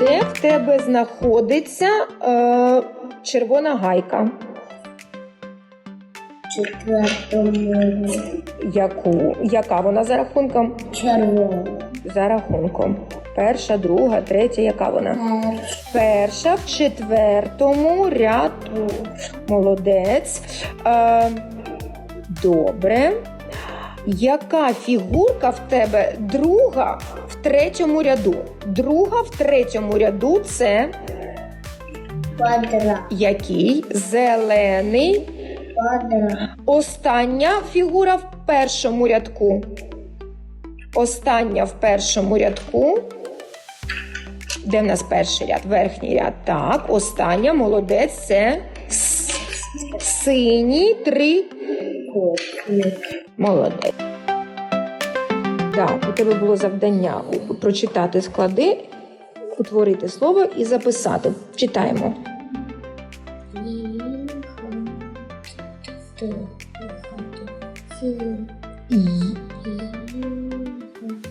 Де в тебе знаходиться е, червона гайка? Четвертому Яку? Яка вона за рахунком? червоно. За рахунком. Перша, друга, третя, яка вона? Перша в четвертому ряду. Молодець. Е, добре. Яка фігурка в тебе друга в третьому ряду? Друга в третьому ряду це Квадрат. який? Зелений. Квадрат. Остання фігура в першому рядку. Остання в першому рядку. Де в нас перший ряд? Верхній ряд. Так, остання, молодець, це синій три. Молодець. Так, у тебе було завдання прочитати склади, утворити слово і записати. Читаємо.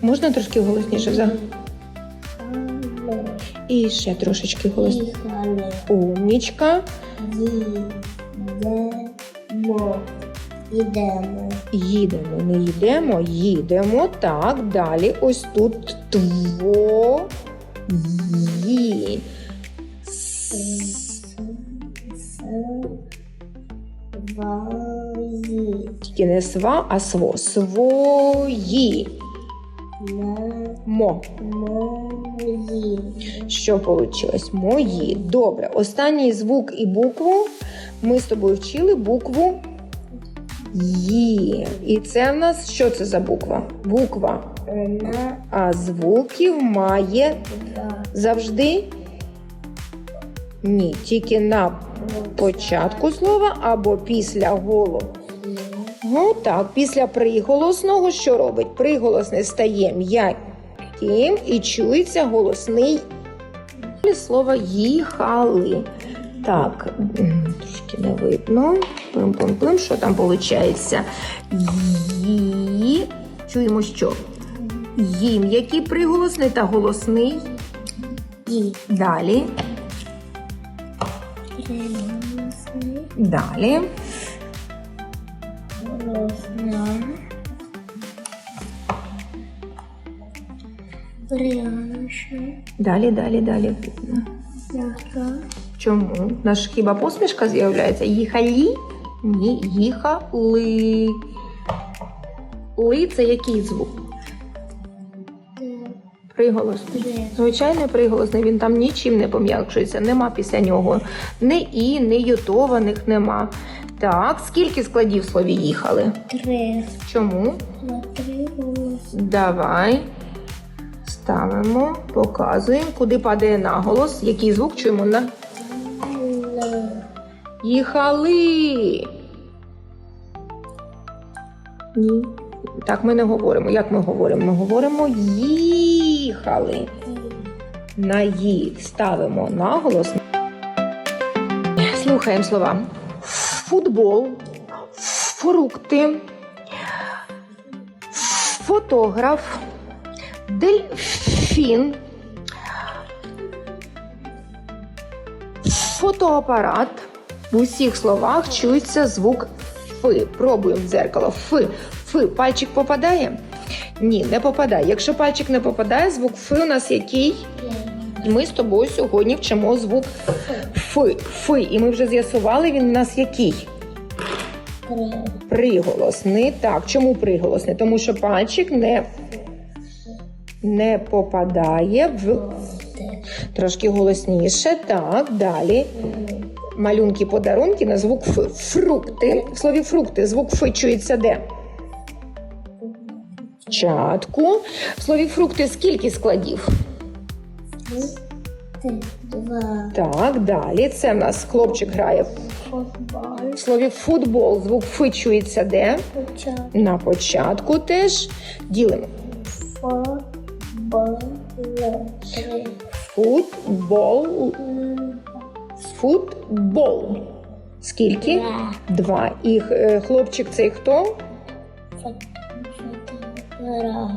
Можна трошки голосніше взагалі? І ще трошечки голосніше. Їхали. Умнічка. Їдемо. Їдемо. Їдемо, не їдемо, їдемо. Так, далі ось тут твої. Свої. Тільки не сва, а сво. Свої. Мо. Мої. Що вийшло? Мої. Добре. Останній звук і букву ми з тобою вчили букву Ї. І це в нас що це за буква? Буква. Вона А звуків має два. завжди? Ні, тільки на початку слова або після голосу. Ну так, після приголосного що робить? Приголосне стає м'яким і чується голосний слово їхали. Так, трошки не видно. Плим-плим-плим, що там виходить? Ї. Чуємо що? Їм. Який приголосний та голосний? І. Далі. Приголосний. Далі. Голосна. Далі, далі, далі. Яка? Чому? Наш хіба посмішка з'являється? Їхалі? Ні, їхали. Ли це який звук? Приголосний. Звичайний приголосний, він там нічим не пом'якшується, нема після нього. Ні і, ні йотованих нема. Так, скільки складів в слові їхали? Три. Чому? На три голоси. Давай. Ставимо, показуємо, куди падає наголос, який звук чуємо на їхали. Ні. Так ми не говоримо. Як ми говоримо? Ми говоримо їхали. На ї ставимо наголос. Слухаємо слова. Футбол, фрукти, фотограф, дельфін, фотоапарат. В усіх словах чується звук фи. Пробуємо в дзеркало. Фи. Фи. Пальчик попадає? Ні, не попадає. Якщо пальчик не попадає, звук фи у нас який? Ми з тобою сьогодні вчимо звук фи. Фи. І ми вже з'ясували, він у нас який? Приголосний. Так, чому приголосний? Тому що пальчик не, не попадає в трошки голосніше. Так, далі. Малюнки, подарунки на звук Ф. Фрукти. В слові фрукти звук Ф чується де? Чатку. В слові фрукти скільки складів? Два. Так, далі. Це в нас хлопчик грає. Футбол. В слові футбол звук Ф чується де? Початок. На початку теж ділимо. Футбол. Футбол. Футбол. Скільки? Два. І е, хлопчик цей хто? Фотограф.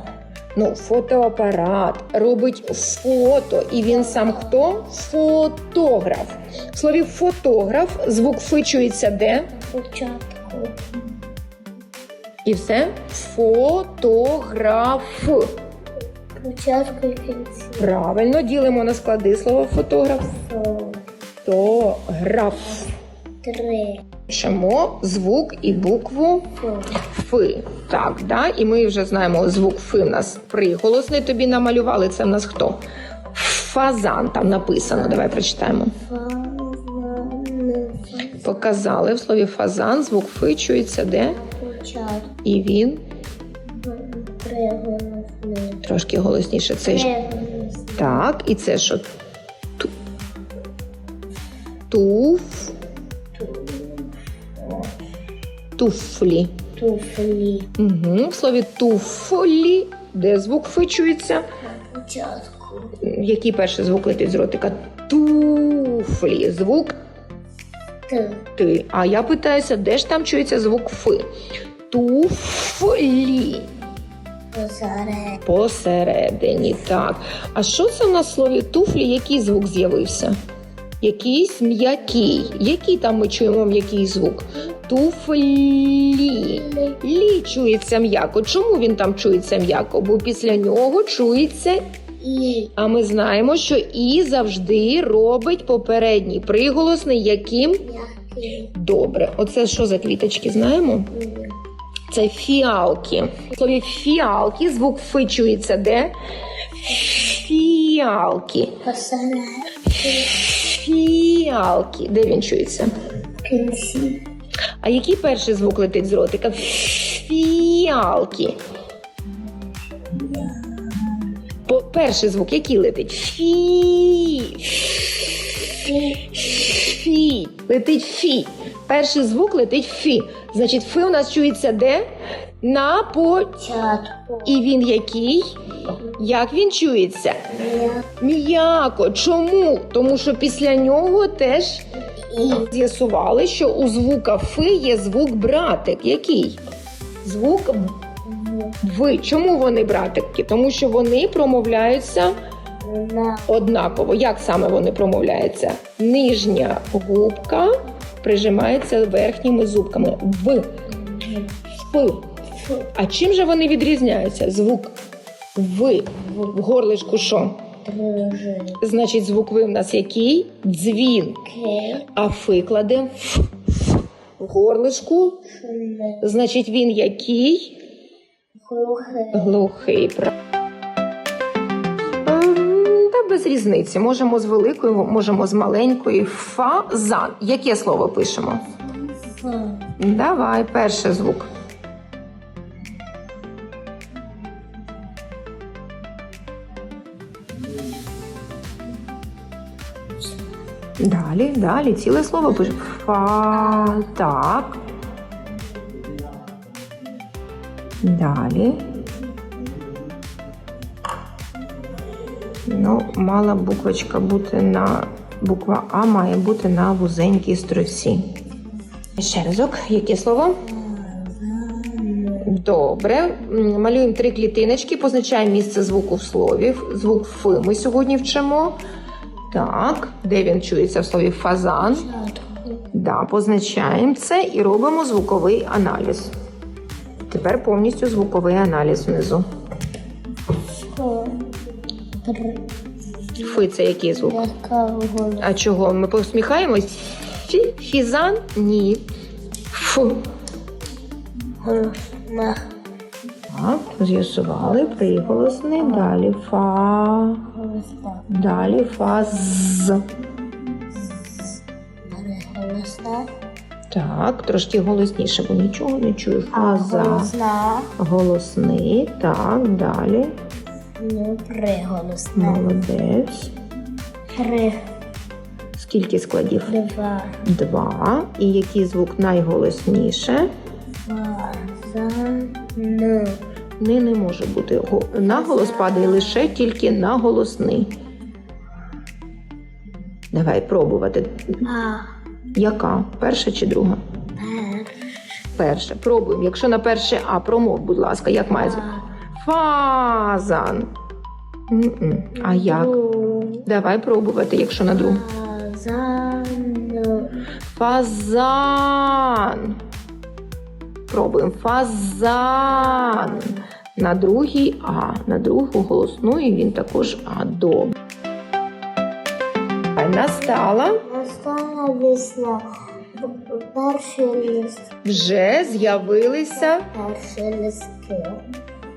Ну, фотоапарат робить фото, і він сам хто? Фотограф. В слові фотограф звук фи чується де? Початку. І все? Фотограф. Початку і кінці. Правильно, ділимо на склади слово фотограф. Фотограф. Три. Пишемо звук і букву. Фи. Так, да? І ми вже знаємо звук Фи в нас приголосний. Тобі намалювали. Це в нас хто? Фазан там написано. Давай прочитаємо. Показали в слові фазан. Звук Фи чується де? Початку. І він. Трошки голосніше. Це ж так, і це що? Ту- Туф. Туфлі. Туфлі. Угу. В слові туфлі, де звук Фи чується? Початку. Який перший звук летить з ротика? Туфлі. Звук Т. ти. А я питаюся, де ж там чується звук фи? Туфлі. Посеред. Посередині. Так. А що це в слові туфлі? Який звук з'явився? Якийсь м'який. Який там ми чуємо м'який звук? Туфлі. Лі чується м'яко. Чому він там чується м'яко? Бо після нього чується І. А ми знаємо, що і завжди робить попередній приголосний, яким добре. Оце що за квіточки знаємо? Це фіалки. В слові фіалки звук фи чується де? Фіалки. Фіалки. Де він чується? Кінці. А який перший звук летить з ротика? Фіалки. По- Перший звук, який летить? Фі. Фі. Летить фі. Перший звук летить фі. Значить, фи у нас чується де? На. Початку. І він який? Як він чується? М'я- М'яко. Чому? Тому що після нього теж з'ясували, що у звука фи є звук братик. Який? Звук ви. Чому вони братики? Тому що вони промовляються однаково. Як саме вони промовляються? Нижня губка прижимається верхніми зубками. В. Ф. А чим же вони відрізняються? Звук В. В горлишку що? Значить, звук Ви в нас який? Дзвін. А фи кладемо ф. В горлишку. Значить, він який? Глухе. Глухий. Без різниці. Можемо з великої, можемо з маленької. Фазан. Яке слово пишемо? Ф. Давай, перший звук. Далі, далі, ціле слово пишемо. Фа. Так. Далі. Ну, мала буквочка бути на буква А має бути на вузенькій строці. Ще разок, яке слово? Добре. Малюємо три клітиночки, позначаємо місце звуку в слові. Звук Ф ми сьогодні вчимо. Так, де він чується в слові фазан? Да, позначаємо це і робимо звуковий аналіз. Тепер повністю звуковий аналіз внизу. Фи це який звук? А чого? Ми посміхаємось? Фі, фізан? Ні. Фу. Так, з'ясували приголосний. Далі фа. Далі фаз. Голосна. Так, трошки голосніше, бо нічого не чую. Фаза. Голосний. Так, далі. Ну, приголосна. Молодець. Три. Скільки складів? Два. Два. І який звук найголосніше? Фазан. Не, не може бути. Го- Наголос падає лише тільки на голосний. Давай пробувати. А. Яка? Перша чи друга? Пер. Перша. Пробуємо. Якщо на перше А, промов, будь ласка, як має звук? Фазан. М-м. А як? Давай пробувати, якщо на другу. Фазан. Фазан. Пробуємо. Фазан. На другій А. На другу голосну, і він також А. Добре. Настала. Настала весна. Перші лист. Вже з'явилися. Перші листки.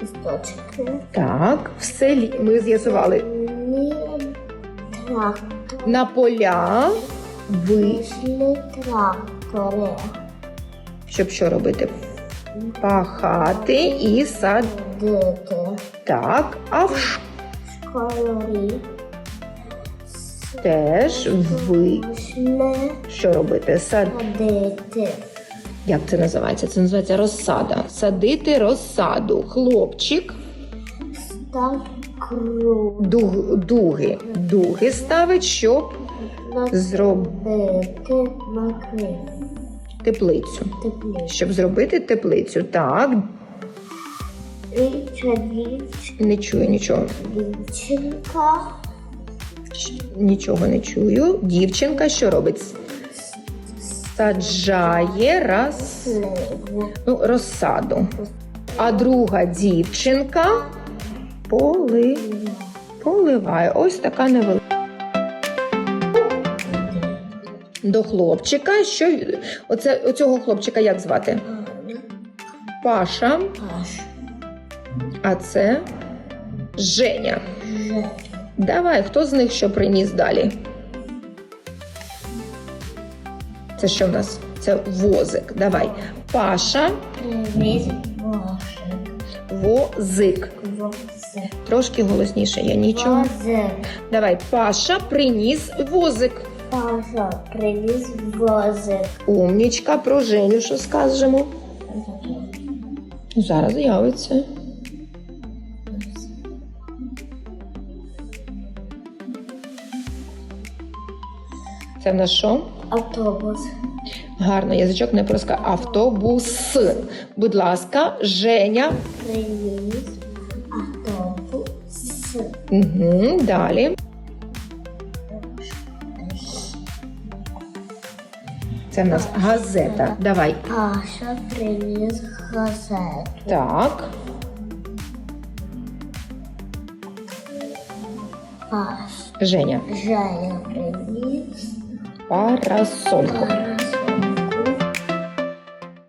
Листочки. Так, в селі ми з'ясували Ні. Трактор. на поля. Вийшли трактори. Щоб що робити? Пахати і сад. Дити. Так, а в Школярі. теж ви. Що робити? Сад. Як це називається? Це називається розсада. Садити розсаду. Хлопчик. Став круг. Дуг, дуги. Дуги ставить, щоб зробити Бити накрив. теплицю. Щоб зробити теплицю. Так, не чую нічого. Дівчинка. Нічого не чую. Дівчинка що робить? Саджає раз, ну, розсаду. А друга дівчинка поли, поливає. Ось така невелика. До хлопчика. Що оце оцього хлопчика як звати? Паша, а це Женя. Давай, хто з них що приніс далі? Це що в нас? Це возик. Давай. Паша, возик. Возик. Трошки голосніше, я нічого. Возик. Давай, Паша приніс возик. Паша привіз возик. Умнічка, про Женю що скажемо? Зараз з'явиться. Це в нас що? Автобус. Гарно, язичок не проска. Автобус. Будь ласка, Женя. Привіз автобус. Угу, далі. Це в нас газета. Давай. Паша привіз газету. Так. Паш. Женя. Женя Парасольку. Парасольку.